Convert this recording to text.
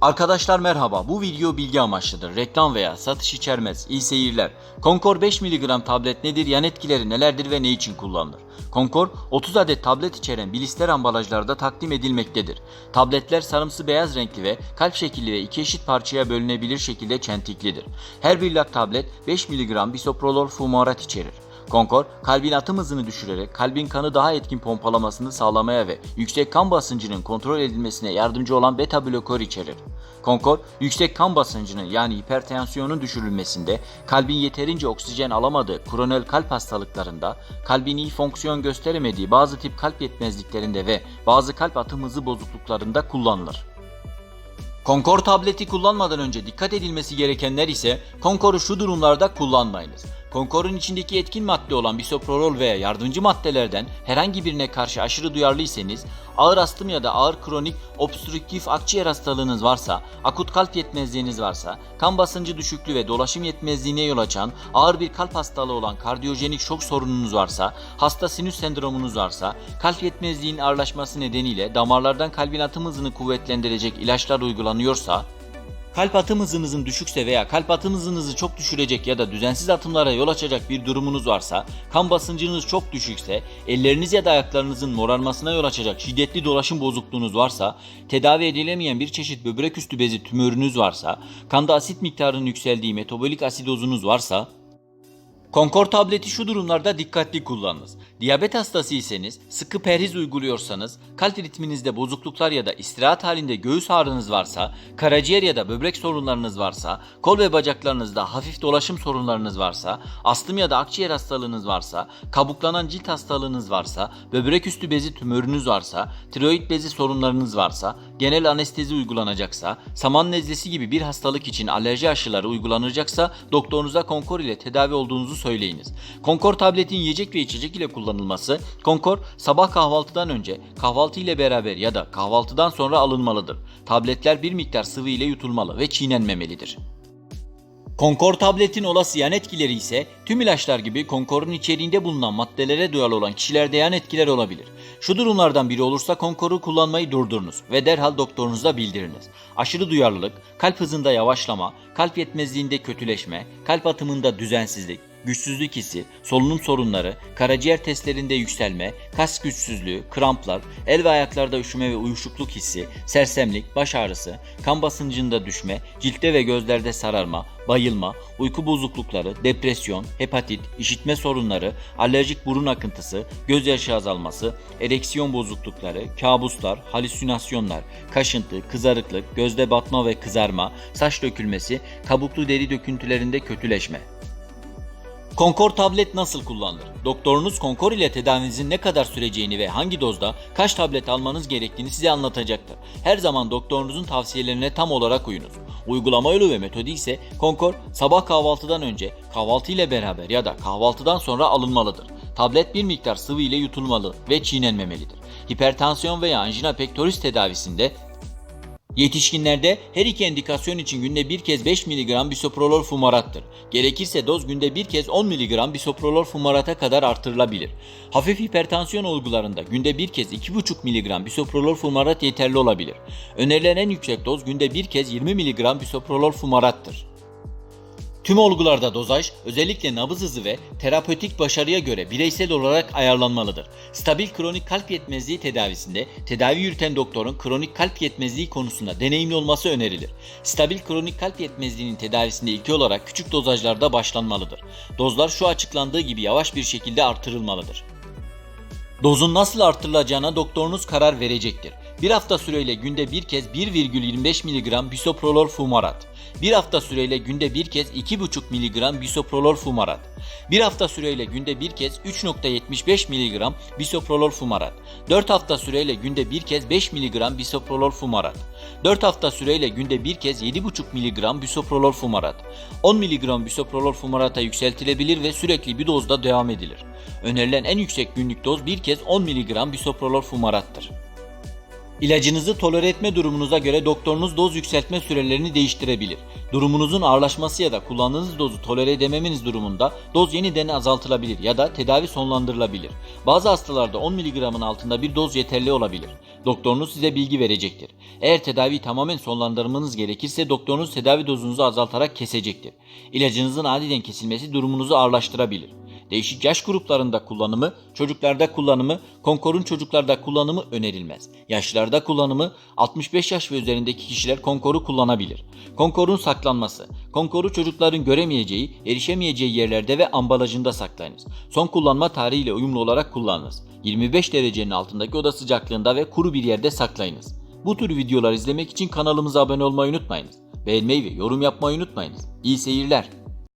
Arkadaşlar merhaba. Bu video bilgi amaçlıdır. Reklam veya satış içermez. İyi seyirler. Concor 5 mg tablet nedir? Yan etkileri nelerdir ve ne için kullanılır? Concor 30 adet tablet içeren blister ambalajlarda takdim edilmektedir. Tabletler sarımsı beyaz renkli ve kalp şekilli ve iki eşit parçaya bölünebilir şekilde çentiklidir. Her bir lak tablet 5 mg bisoprolol fumarat içerir. Konkor, kalbin atım hızını düşürerek kalbin kanı daha etkin pompalamasını sağlamaya ve yüksek kan basıncının kontrol edilmesine yardımcı olan beta blokör içerir. Konkor, yüksek kan basıncının yani hipertansiyonun düşürülmesinde, kalbin yeterince oksijen alamadığı kronel kalp hastalıklarında, kalbin iyi fonksiyon gösteremediği bazı tip kalp yetmezliklerinde ve bazı kalp atım hızı bozukluklarında kullanılır. Konkor tableti kullanmadan önce dikkat edilmesi gerekenler ise Konkor'u şu durumlarda kullanmayınız. Konkor'un içindeki etkin madde olan bisoprolol veya yardımcı maddelerden herhangi birine karşı aşırı duyarlıysanız, ağır astım ya da ağır kronik obstrüktif akciğer hastalığınız varsa, akut kalp yetmezliğiniz varsa, kan basıncı düşüklüğü ve dolaşım yetmezliğine yol açan ağır bir kalp hastalığı olan kardiyojenik şok sorununuz varsa, hasta sinüs sendromunuz varsa, kalp yetmezliğinin ağırlaşması nedeniyle damarlardan kalbin atım hızını kuvvetlendirecek ilaçlar uygulanıyorsa, Kalp atım hızınızın düşükse veya kalp atım hızınızı çok düşürecek ya da düzensiz atımlara yol açacak bir durumunuz varsa, kan basıncınız çok düşükse, elleriniz ya da ayaklarınızın morarmasına yol açacak şiddetli dolaşım bozukluğunuz varsa, tedavi edilemeyen bir çeşit böbrek üstü bezi tümörünüz varsa, kanda asit miktarının yükseldiği metabolik asidozunuz varsa, Konkor tableti şu durumlarda dikkatli kullanınız. Diyabet hastasıysanız, sıkı perhiz uyguluyorsanız, kalp ritminizde bozukluklar ya da istirahat halinde göğüs ağrınız varsa, karaciğer ya da böbrek sorunlarınız varsa, kol ve bacaklarınızda hafif dolaşım sorunlarınız varsa, astım ya da akciğer hastalığınız varsa, kabuklanan cilt hastalığınız varsa, böbrek üstü bezi tümörünüz varsa, tiroid bezi sorunlarınız varsa, genel anestezi uygulanacaksa, saman nezlesi gibi bir hastalık için alerji aşıları uygulanacaksa doktorunuza Konkor ile tedavi olduğunuzu söyleyiniz. Konkor tabletin yiyecek ve içecek ile kullanılması, Konkor sabah kahvaltıdan önce, kahvaltı ile beraber ya da kahvaltıdan sonra alınmalıdır. Tabletler bir miktar sıvı ile yutulmalı ve çiğnenmemelidir. Konkor tabletin olası yan etkileri ise tüm ilaçlar gibi Konkor'un içeriğinde bulunan maddelere duyarlı olan kişilerde yan etkiler olabilir. Şu durumlardan biri olursa Konkor'u kullanmayı durdurunuz ve derhal doktorunuza bildiriniz. Aşırı duyarlılık, kalp hızında yavaşlama, kalp yetmezliğinde kötüleşme, kalp atımında düzensizlik, güçsüzlük hissi, solunum sorunları, karaciğer testlerinde yükselme, kas güçsüzlüğü, kramplar, el ve ayaklarda üşüme ve uyuşukluk hissi, sersemlik, baş ağrısı, kan basıncında düşme, ciltte ve gözlerde sararma, bayılma, uyku bozuklukları, depresyon, hepatit, işitme sorunları, alerjik burun akıntısı, gözyaşı azalması, ereksiyon bozuklukları, kabuslar, halüsinasyonlar, kaşıntı, kızarıklık, gözde batma ve kızarma, saç dökülmesi, kabuklu deri döküntülerinde kötüleşme. Konkor tablet nasıl kullanılır? Doktorunuz Konkor ile tedavinizin ne kadar süreceğini ve hangi dozda kaç tablet almanız gerektiğini size anlatacaktır. Her zaman doktorunuzun tavsiyelerine tam olarak uyunuz. Uygulama yolu ve metodu ise Konkor sabah kahvaltıdan önce, kahvaltı ile beraber ya da kahvaltıdan sonra alınmalıdır. Tablet bir miktar sıvı ile yutulmalı ve çiğnenmemelidir. Hipertansiyon veya angina pectoris tedavisinde Yetişkinlerde her iki endikasyon için günde bir kez 5 mg bisoprolol fumarattır. Gerekirse doz günde bir kez 10 mg bisoprolol fumarata kadar artırılabilir. Hafif hipertansiyon olgularında günde bir kez 2,5 mg bisoprolol fumarat yeterli olabilir. Önerilen en yüksek doz günde bir kez 20 mg bisoprolol fumarattır. Tüm olgularda dozaj özellikle nabız hızı ve terapötik başarıya göre bireysel olarak ayarlanmalıdır. Stabil kronik kalp yetmezliği tedavisinde tedavi yürüten doktorun kronik kalp yetmezliği konusunda deneyimli olması önerilir. Stabil kronik kalp yetmezliğinin tedavisinde ilki olarak küçük dozajlarda başlanmalıdır. Dozlar şu açıklandığı gibi yavaş bir şekilde artırılmalıdır. Dozun nasıl artırılacağına doktorunuz karar verecektir. Bir hafta süreyle günde bir kez 1,25 mg bisoprolol fumarat. Bir hafta süreyle günde bir kez 2,5 mg bisoprolol fumarat. Bir hafta süreyle günde bir kez 3,75 mg bisoprolol fumarat. 4 hafta süreyle günde bir kez 5 mg bisoprolol fumarat. 4 hafta süreyle günde bir kez 7,5 mg bisoprolol fumarat. 10 mg bisoprolol fumarata yükseltilebilir ve sürekli bir dozda devam edilir. Önerilen en yüksek günlük doz bir kez 10 mg bisoprolol fumarattır. İlacınızı tolere etme durumunuza göre doktorunuz doz yükseltme sürelerini değiştirebilir. Durumunuzun ağırlaşması ya da kullandığınız dozu tolere edememeniz durumunda doz yeniden azaltılabilir ya da tedavi sonlandırılabilir. Bazı hastalarda 10 mg'ın altında bir doz yeterli olabilir. Doktorunuz size bilgi verecektir. Eğer tedaviyi tamamen sonlandırmanız gerekirse doktorunuz tedavi dozunuzu azaltarak kesecektir. İlacınızın aniden kesilmesi durumunuzu ağırlaştırabilir. Değişik yaş gruplarında kullanımı, çocuklarda kullanımı, Konkor'un çocuklarda kullanımı önerilmez. Yaşlılarda kullanımı 65 yaş ve üzerindeki kişiler Konkor'u kullanabilir. Konkor'un saklanması. Konkor'u çocukların göremeyeceği, erişemeyeceği yerlerde ve ambalajında saklayınız. Son kullanma tarihiyle uyumlu olarak kullanınız. 25 derecenin altındaki oda sıcaklığında ve kuru bir yerde saklayınız. Bu tür videolar izlemek için kanalımıza abone olmayı unutmayınız. Beğenmeyi ve yorum yapmayı unutmayınız. İyi seyirler.